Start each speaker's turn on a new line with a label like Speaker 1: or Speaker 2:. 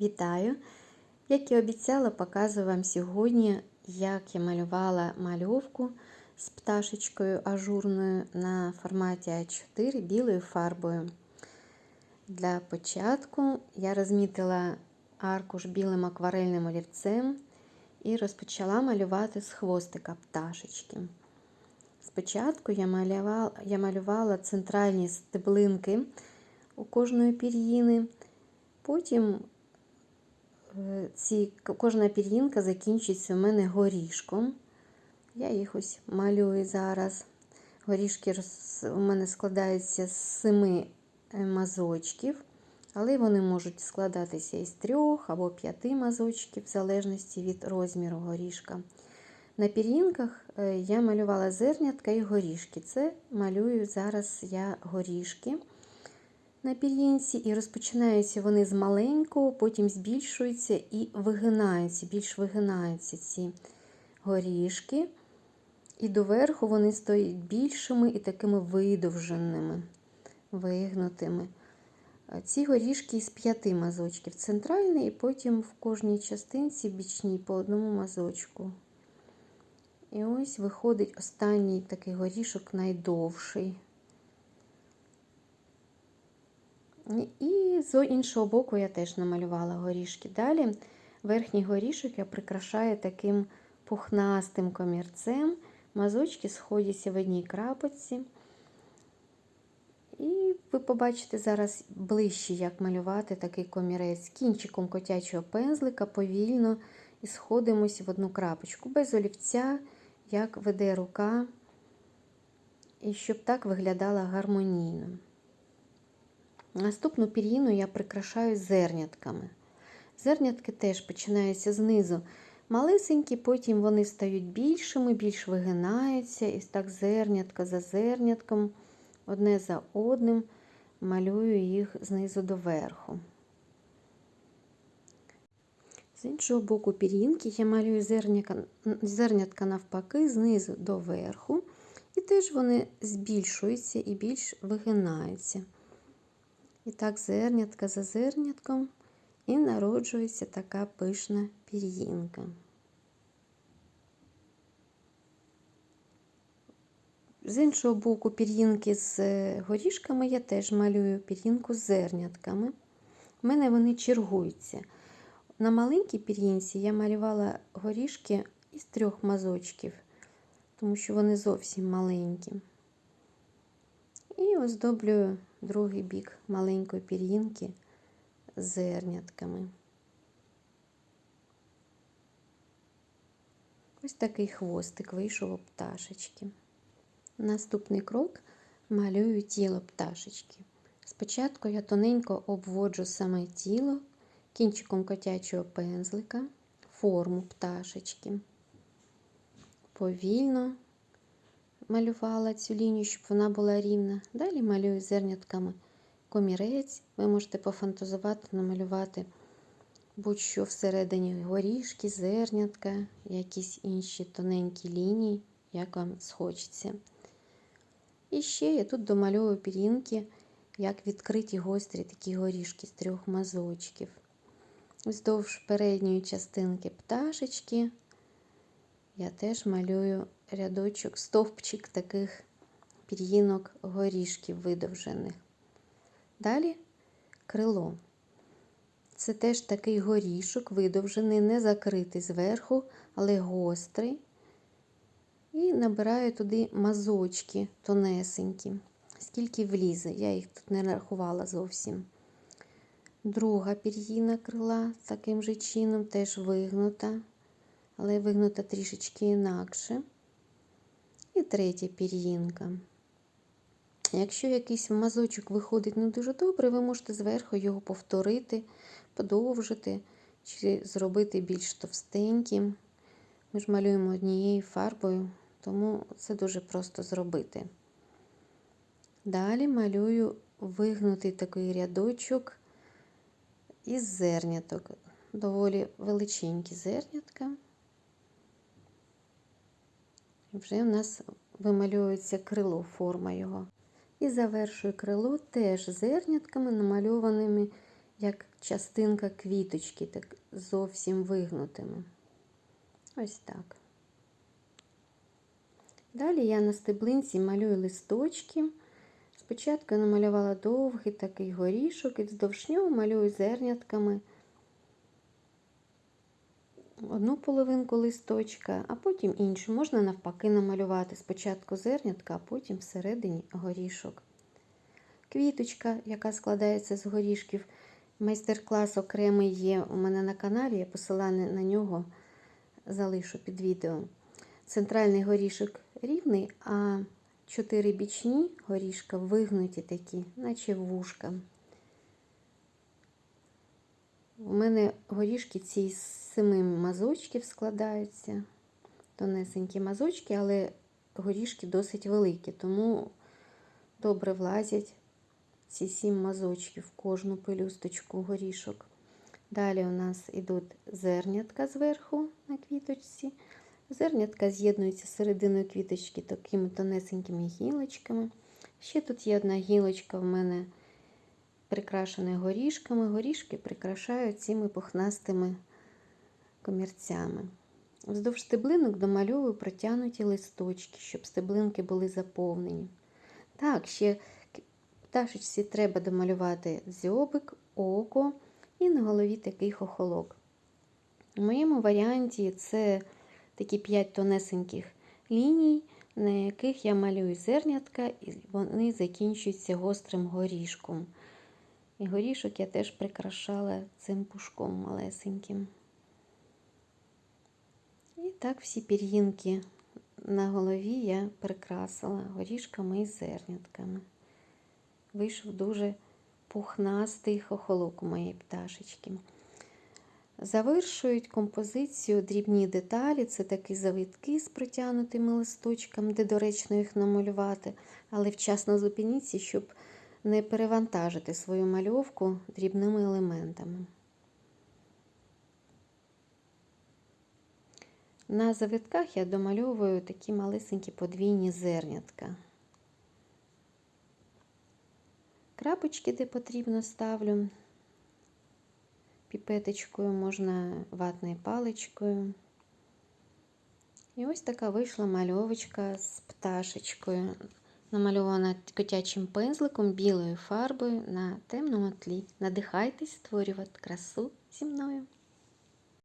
Speaker 1: Вітаю! Як і обіцяла, показую вам сьогодні, як я малювала мальовку з пташечкою ажурною на форматі А4 білою фарбою. Для початку я розмітила аркуш білим акварельним олівцем і розпочала малювати з хвостика пташечки. Спочатку я малювала, я малювала центральні стеблинки у кожної пір'їни. Потім ці, кожна пір'їнка закінчується у мене горішком. Я їх ось малюю зараз. Горішки у мене складаються з семи е, мазочків, але вони можуть складатися із трьох або п'яти мазочків, в залежності від розміру горішка. На пір'їнках е, я малювала зернятка і горішки. Це малюю зараз я горішки на пір'їнці, і розпочинаються вони з маленького, потім збільшуються і вигинаються, більш вигинаються ці горішки. І доверху вони стоять більшими і такими видовженими, вигнутими. Ці горішки із п'яти мазочків. Центральний, і потім в кожній частинці бічній по одному мазочку. І ось виходить останній такий горішок найдовший. І з іншого боку я теж намалювала горішки. Далі верхній горішок я прикрашаю таким пухнастим комірцем. Мазочки сходяться в одній крапочці. І ви побачите зараз ближче, як малювати такий комірець. Кінчиком котячого пензлика повільно і сходимося в одну крапочку, без олівця, як веде рука, і щоб так виглядала гармонійно. Наступну пір'їну я прикрашаю зернятками. Зернятки теж починаються знизу малесенькі, потім вони стають більшими, більш вигинаються, і так зернятка за зернятком, одне за одним малюю їх знизу до верху. З іншого боку пір'їнки я малюю зернятка навпаки, знизу до верху, і теж вони збільшуються і більш вигинаються. І так зернятка за зернятком і народжується така пишна пір'їнка. З іншого боку, пір'їнки з е, горішками я теж малюю пір'їнку з зернятками. У мене вони чергуються. На маленькій пір'їнці я малювала горішки із трьох мазочків, тому що вони зовсім маленькі. І оздоблюю другий бік маленької пір'їнки зернятками. Ось такий хвостик вийшов у пташечки. Наступний крок малюю тіло пташечки. Спочатку я тоненько обводжу саме тіло кінчиком котячого пензлика, форму пташечки. Повільно малювала цю лінію, щоб вона була рівна. Далі малюю зернятками комірець. Ви можете пофантазувати, намалювати будь-що всередині горішки, зернятка, якісь інші тоненькі лінії, як вам схочеться. І ще я тут домальовую пірінки, як відкриті гострі такі горішки з трьох мазочків. Вздовж передньої частинки пташечки я теж малюю рядочок, стовпчик таких пір'їнок горішків видовжених. Далі крило. Це теж такий горішок, видовжений, не закритий зверху, але гострий. І набираю туди мазочки тонесенькі, скільки влізе, я їх тут не рахувала зовсім. Друга пір'їна крила таким же чином теж вигнута, але вигнута трішечки інакше. І третя пір'їнка. Якщо якийсь мазочок виходить не дуже добре, ви можете зверху його повторити, подовжити чи зробити більш товстеньким. Ми ж малюємо однією фарбою, тому це дуже просто зробити. Далі малюю вигнутий такий рядочок із зерняток. Доволі величенькі зернятка. Вже у нас вимальовується крило, форма його. І завершую крило теж зернятками, намальованими як частинка квіточки, так зовсім вигнутими. Ось так. Далі я на стеблинці малюю листочки. Спочатку я намалювала довгий такий горішок і вздовж нього малюю зернятками одну половинку листочка, а потім іншу. Можна навпаки намалювати спочатку зернятка, а потім всередині горішок. Квіточка, яка складається з горішків. Майстер-клас окремий є у мене на каналі, я посилання на нього залишу під відео. Центральний горішок рівний, а чотири бічні горішка вигнуті такі, наче вушка. У мене горішки ці з семи мазочків складаються. Тонесенькі мазочки, але горішки досить великі, тому добре влазять ці сім мазочків в кожну пелюсточку горішок. Далі у нас йдуть зернятка зверху на квіточці. Зернятка з'єднуються з серединою квіточки такими тонесенькими гілочками. Ще тут є одна гілочка в мене прикрашена горішками. Горішки прикрашають цими пухнастими комірцями. Вздовж стеблинок домальовую протягнуті листочки, щоб стеблинки були заповнені. Так, ще пташечці треба домалювати дзьобик, око і на голові такий хохолок. У моєму варіанті це такі 5 тонесеньких ліній, на яких я малюю зернятка, і вони закінчуються гострим горішком. І горішок я теж прикрашала цим пушком малесеньким. І так всі пір'їнки на голові я прикрасила горішками і зернятками. Вийшов дуже пухнастий хохолок моєї пташечки. Завершують композицію дрібні деталі, це такі завитки з протягнутими листочками, де доречно їх намалювати, але вчасно зупиніться, щоб не перевантажити свою мальовку дрібними елементами. На завитках я домальовую такі малесенькі подвійні зернятка. Крапочки, де потрібно, ставлю піпеточкою, можна ватною паличкою. І ось така вийшла мальовочка з пташечкою, намальована котячим пензликом, білою фарбою на темному тлі. Надихайтесь створювати красу зі мною.